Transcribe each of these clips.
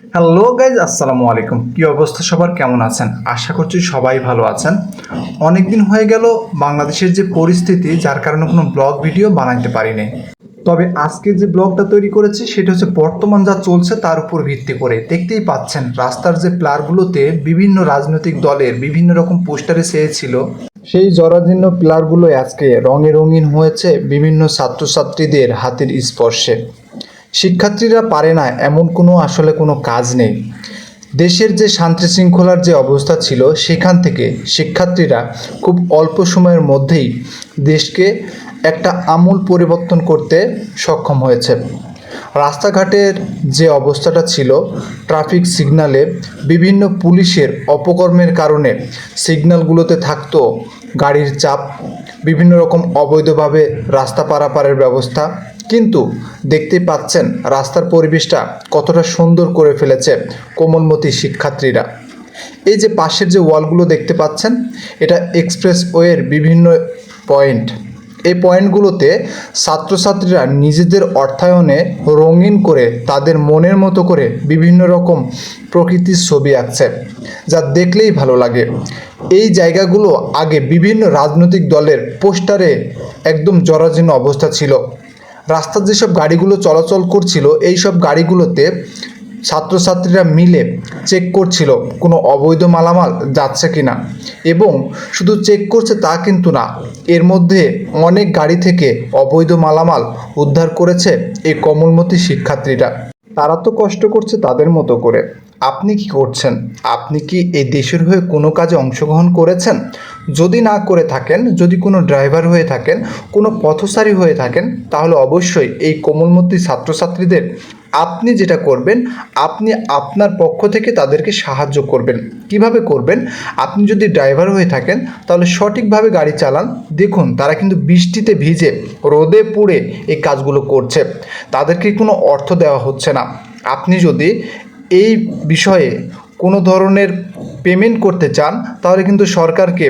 Hello guys আসসালামু আলাইকুম। কি অবস্থা সবার? কেমন আছেন? আশা করছি সবাই ভালো আছেন। অনেক দিন হয়ে গেল বাংলাদেশের যে পরিস্থিতি, যার কারণে কোনো ব্লগ ভিডিও বানাইতে পারিনি তবে আজকে যে ব্লগটা তৈরি করেছি, সেটা হচ্ছে বর্তমান যা চলছে, তার উপর ভিত্তি করে। দেখতেই পাচ্ছেন, রাস্তার যে প্লারগুলোতে বিভিন্ন রাজনৈতিক দলের বিভিন্ন রকম পোস্টারে চেয়েছিল। সেই জরাজীর্ণ প্লারগুলো আজকে রঙে রঙিন হয়েছে বিভিন্ন ছাত্রছাত্রীদের হাতের স্পর্শে। শিক্ষার্থীরা পারে না এমন কোনো আসলে কোনো কাজ নেই। দেশের যে শান্তি শৃঙ্খলার যে অবস্থা ছিল সেখান থেকে শিক্ষার্থীরা খুব অল্প সময়ের মধ্যেই দেশকে একটা আমূল পরিবর্তন করতে সক্ষম হয়েছে। রাস্তাঘাটের যে অবস্থাটা ছিল, ট্রাফিক সিগনালে বিভিন্ন পুলিশের অপকর্মের কারণে সিগনালগুলোতে থাকতো গাড়ির চাপ, বিভিন্ন রকম অবৈধভাবে রাস্তা পারাপারের ব্যবস্থা কিন্তু দেখতে পাচ্ছেন রাস্তার পরিবেশটা কতটা সুন্দর করে ফেলেছে কোমলমতি শিক্ষার্থীরা। এই যে পাশের যে ওয়ালগুলো দেখতে পাচ্ছেন, এটা এক্সপ্রেস ওয়ের বিভিন্ন পয়েন্ট। এই পয়েন্টগুলোতে ছাত্রছাত্রীরা নিজেদের অর্থায়নে রঙিন করে তাদের মনের মতো করে বিভিন্ন রকম প্রকৃতির ছবি আঁকছে, যা দেখলেই ভালো লাগে। এই জায়গাগুলো আগে বিভিন্ন রাজনৈতিক দলের পোস্টারে একদম জরাজীর্ণ অবস্থা ছিল। রাস্তার যেসব গাড়িগুলো চলাচল করছিল এই সব গাড়িগুলোতে ছাত্রছাত্রীরা মিলে চেক করছিল, কোনো অবৈধ মালামাল যাচ্ছে কি না এবং শুধু চেক করছে তা কিন্তু না, এর মধ্যে অনেক গাড়ি থেকে অবৈধ মালামাল উদ্ধার করেছে এই কমলমতি শিক্ষার্থীরা। তারা তো কষ্ট করছে তাদের মতো করে। আপনি কি করছেন? আপনি কি এই দেশের হয়ে কোনো কাজে অংশগ্রহণ করেছেন? যদি না করে থাকেন, যদি কোনো ড্রাইভার হয়ে থাকেন, কোনো পথচারী হয়ে থাকেন, তাহলে অবশ্যই এই কোমলমতি ছাত্রছাত্রীদের আপনি যেটা করবেন, আপনি আপনার পক্ষ থেকে তাদেরকে সাহায্য করবেন। কীভাবে করবেন? আপনি যদি ড্রাইভার হয়ে থাকেন, তাহলে সঠিকভাবে গাড়ি চালান। দেখুন, তারা কিন্তু বৃষ্টিতে ভিজে রোদে পুড়ে এই কাজগুলো করছে। তাদেরকে কোনো অর্থ দেওয়া হচ্ছে না। আপনি যদি এই বিষয়ে কোনো ধরনের পেমেন্ট করতে চান, তাহলে কিন্তু সরকারকে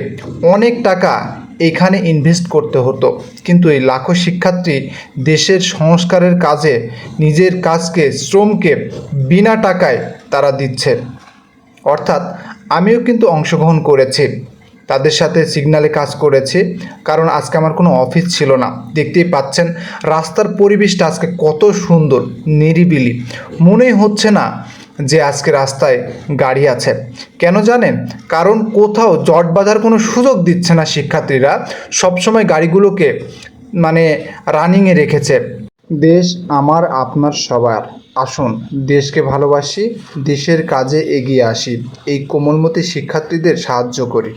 অনেক টাকা এখানে ইনভেস্ট করতে হতো। কিন্তু এই লাখো শিক্ষার্থী দেশের সংস্কারের কাজে, নিজের কাজকে, শ্রমকে বিনা টাকায় তারা দিচ্ছে। অর্থাৎ আমিও কিন্তু অংশগ্রহণ করেছি, তাদের সাথে সিগনালে কাজ করেছি, কারণ আজকে আমার কোনো অফিস ছিল না। দেখতেই পাচ্ছেন, রাস্তার পরিবেশটা আজকে কত সুন্দর, নিরিবিলি। মনে হচ্ছে না যে আজকে রাস্তায় গাড়ি আছে। কেন জানেন? কারণ কোথাও জট বাঁধার কোনো সুযোগ দিচ্ছে না শিক্ষার্থীরা। সবসময় গাড়িগুলোকে মানে রানিংয়ে রেখেছে। দেশ আমার, আপনার সবার। আসুন, দেশকে ভালোবাসি, দেশের কাজে এগিয়ে আসি। এই কোমলমতি শিক্ষার্থীদের সাহায্য করি।